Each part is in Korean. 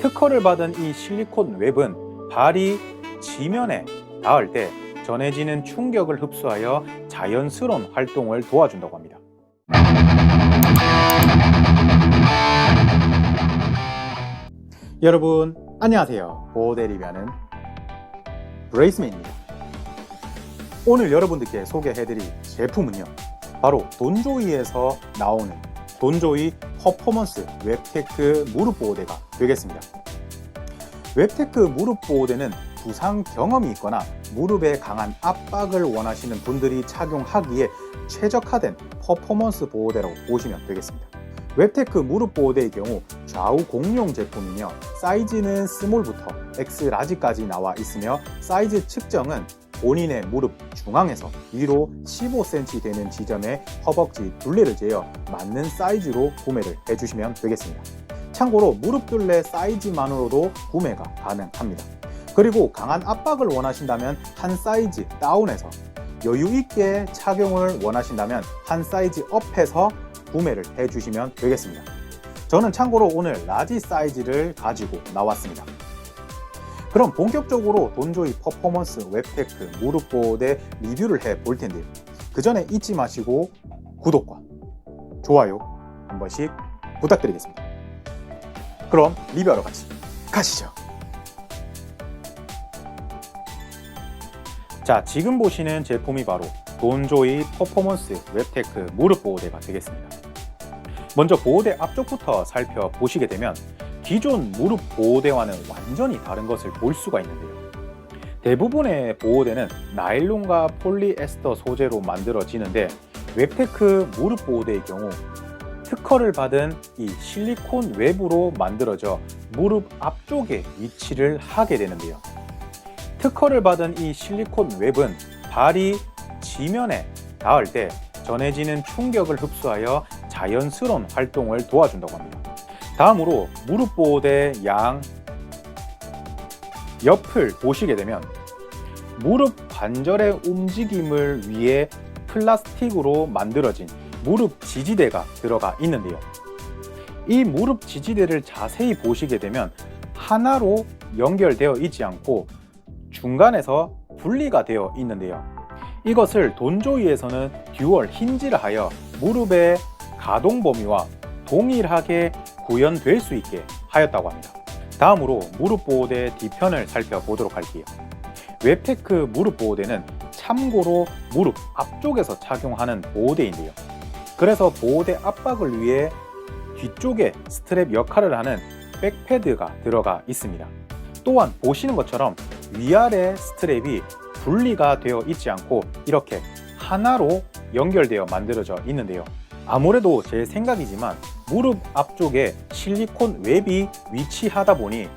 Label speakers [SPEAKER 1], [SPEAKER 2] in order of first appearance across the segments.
[SPEAKER 1] 특허를 받은 이 실리콘 웹은 발이 지면에 닿을 때 전해지는 충격을 흡수하여 자연스러운 활동을 도와준다고 합니다. 여러분 안녕하세요. 보호대 리뷰하는 브레이스맨입니다. 오늘 여러분들께 소개해드릴 제품은요. 바로 돈조이에서 나오는 돈조이 퍼포먼스 웹테크 무릎 보호대가 되겠습니다. 웹테크 무릎 보호대는 부상 경험이 있거나 무릎에 강한 압박을 원하시는 분들이 착용하기에 최적화된 퍼포먼스 보호대라고 보시면 되겠습니다. 웹테크 무릎 보호대의 경우 좌우 공용 제품이며 사이즈는 스몰부터 X 라지까지 나와 있으며 사이즈 측정은 본인의 무릎 중앙에서 위로 15cm 되는 지점에 허벅지 둘레를 재어 맞는 사이즈로 구매를 해주시면 되겠습니다. 참고로 무릎 둘레 사이즈만으로도 구매가 가능합니다. 그리고 강한 압박을 원하신다면 한 사이즈 다운해서 여유 있게 착용을 원하신다면 한 사이즈 업해서 구매를 해주시면 되겠습니다. 저는 참고로 오늘 라지 사이즈를 가지고 나왔습니다. 그럼 본격적으로 돈조이 퍼포먼스 웹테크 무릎 보호대 리뷰를 해 볼 텐데요. 그 전에 잊지 마시고 구독과 좋아요 한 번씩 부탁드리겠습니다. 그럼 리뷰하러 같이 가시죠. 자, 지금 보시는 제품이 바로 돈조이 퍼포먼스 웹테크 무릎 보호대가 되겠습니다. 먼저 보호대 앞쪽부터 살펴보시게 되면 기존 무릎 보호대와는 완전히 다른 것을 볼 수가 있는데요. 대부분의 보호대는 나일론과 폴리에스터 소재로 만들어지는데 웹테크 무릎 보호대의 경우 특허를 받은 이 실리콘 웹으로 만들어져 무릎 앞쪽에 위치를 하게 되는데요. 특허를 받은 이 실리콘 웹은 발이 지면에 닿을 때 전해지는 충격을 흡수하여 자연스러운 활동을 도와준다고 합니다. 다음으로 무릎 보호대 양 옆을 보시게 되면 무릎 관절의 움직임을 위해 플라스틱으로 만들어진 무릎 지지대가 들어가 있는데요. 이 무릎 지지대를 자세히 보시게 되면 하나로 연결되어 있지 않고 중간에서 분리가 되어 있는데요. 이것을 돈조이에서는 듀얼 힌지를 하여 무릎의 가동 범위와 동일하게 구현될 수 있게 하였다고 합니다. 다음으로 무릎 보호대 뒤편을 살펴보도록 할게요. 웹테크 무릎 보호대는 참고로 무릎 앞쪽에서 착용하는 보호대인데요. 그래서 보호대 압박을 위해 뒤쪽에 스트랩 역할을 하는 백패드가 들어가 있습니다. 또한 보시는 것처럼 위아래 스트랩이 분리가 되어 있지 않고 이렇게 하나로 연결되어 만들어져 있는데요. 아무래도 제 생각이지만 무릎 앞쪽에 실리콘 웹이 위치하다 보니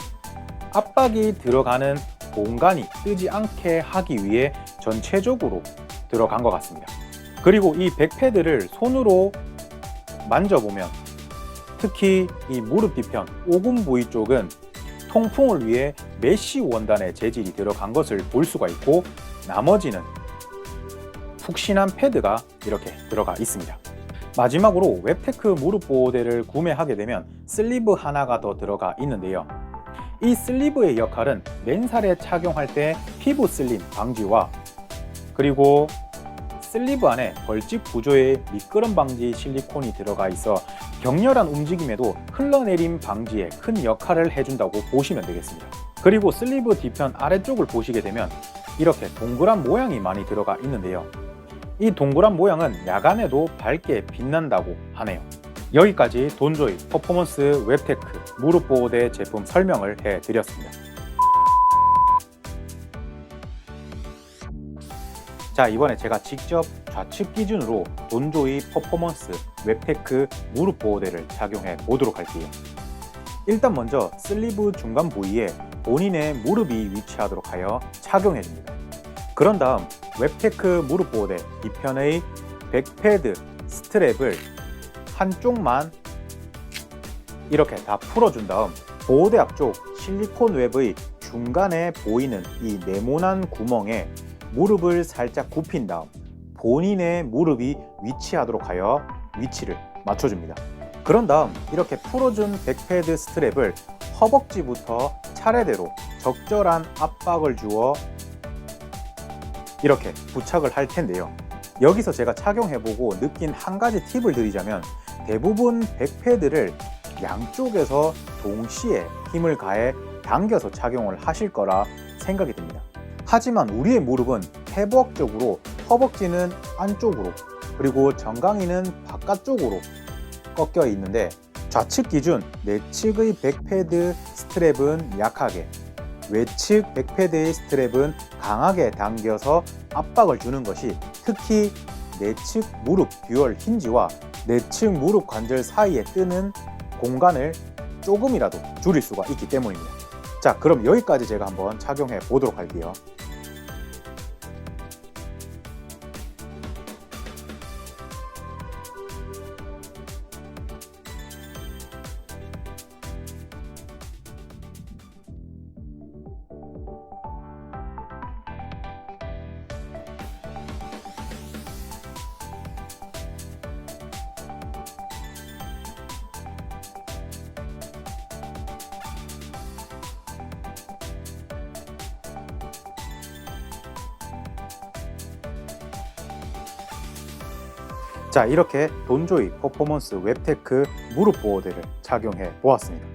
[SPEAKER 1] 압박이 들어가는 공간이 뜨지 않게 하기 위해 전체적으로 들어간 것 같습니다. 그리고 이 백패드를 손으로 만져보면 특히 이 무릎 뒤편 오금 부위 쪽은 통풍을 위해 메쉬 원단의 재질이 들어간 것을 볼 수가 있고 나머지는 푹신한 패드가 이렇게 들어가 있습니다. 마지막으로 웹테크 무릎 보호대를 구매하게 되면 슬리브 하나가 더 들어가 있는데요. 이 슬리브의 역할은 맨살에 착용할 때 피부 슬림 방지와 그리고 슬리브 안에 벌집 구조의 미끄럼 방지 실리콘이 들어가 있어 격렬한 움직임에도 흘러내림 방지에 큰 역할을 해준다고 보시면 되겠습니다. 그리고 슬리브 뒤편 아래쪽을 보시게 되면 이렇게 동그란 모양이 많이 들어가 있는데요. 이 동그란 모양은 야간에도 밝게 빛난다고 하네요. 여기까지 돈조이 퍼포먼스 웹테크 무릎 보호대 제품 설명을 해드렸습니다. 자 이번에 제가 직접 좌측 기준으로 돈조이 퍼포먼스 웹테크 무릎 보호대를 착용해 보도록 할게요. 일단 먼저 슬리브 중간 부위에 본인의 무릎이 위치하도록 하여 착용해 줍니다. 그런 다음 웹테크 무릎 보호대 뒤편의 백패드 스트랩을 한쪽만 이렇게 다 풀어준 다음 보호대 앞쪽 실리콘 웹의 중간에 보이는 이 네모난 구멍에 무릎을 살짝 굽힌 다음 본인의 무릎이 위치하도록 하여 위치를 맞춰줍니다. 그런 다음 이렇게 풀어준 백패드 스트랩을 허벅지부터 차례대로 적절한 압박을 주어 이렇게 부착을 할 텐데요. 여기서 제가 착용해보고 느낀 한 가지 팁을 드리자면 대부분 백패드를 양쪽에서 동시에 힘을 가해 당겨서 착용을 하실 거라 생각이 듭니다. 하지만 우리의 무릎은 패부학적으로 허벅지는 안쪽으로 그리고 정강이는 바깥쪽으로 꺾여 있는데 좌측 기준 내측의 백패드 스트랩은 약하게 외측 백패드의 스트랩은 강하게 당겨서 압박을 주는 것이 특히 내측 무릎 듀얼 힌지와 내측 무릎 관절 사이에 뜨는 공간을 조금이라도 줄일 수가 있기 때문입니다. 자, 그럼 여기까지 제가 한번 착용해 보도록 할게요. 자, 이렇게 돈조이 퍼포먼스 웹테크 무릎 보호대를 착용해 보았습니다.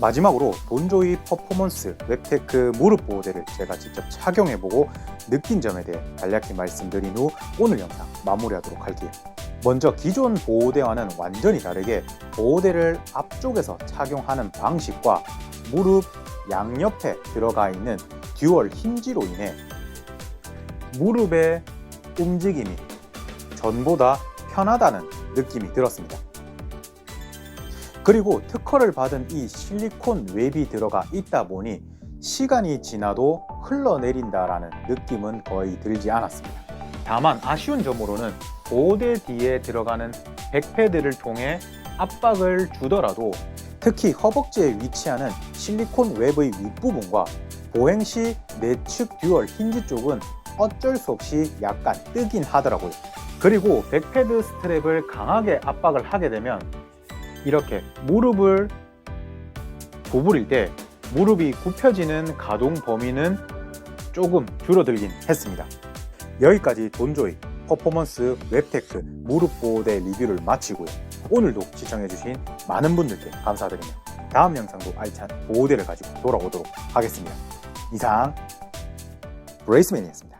[SPEAKER 1] 마지막으로 돈조이 퍼포먼스 웹테크 무릎 보호대를 제가 직접 착용해보고 느낀 점에 대해 간략히 말씀드린 후 오늘 영상 마무리하도록 할게요. 먼저 기존 보호대와는 완전히 다르게 보호대를 앞쪽에서 착용하는 방식과 무릎 양옆에 들어가 있는 듀얼 힌지로 인해 무릎의 움직임이 전보다 편하다는 느낌이 들었습니다. 그리고 특허를 받은 이 실리콘 웹이 들어가 있다 보니 시간이 지나도 흘러내린다라는 느낌은 거의 들지 않았습니다. 다만 아쉬운 점으로는 보호대 뒤에 들어가는 백패드를 통해 압박을 주더라도 특히 허벅지에 위치하는 실리콘 웹의 윗부분과 보행 시 내측 듀얼 힌지 쪽은 어쩔 수 없이 약간 뜨긴 하더라고요. 그리고 백패드 스트랩을 강하게 압박을 하게 되면 이렇게 무릎을 구부릴 때 무릎이 굽혀지는 가동 범위는 조금 줄어들긴 했습니다. 여기까지 돈조이 퍼포먼스 웹테크 무릎 보호대 리뷰를 마치고요. 오늘도 시청해주신 많은 분들께 감사드리며 다음 영상도 알찬 보호대를 가지고 돌아오도록 하겠습니다. 이상 브레이스맨이었습니다.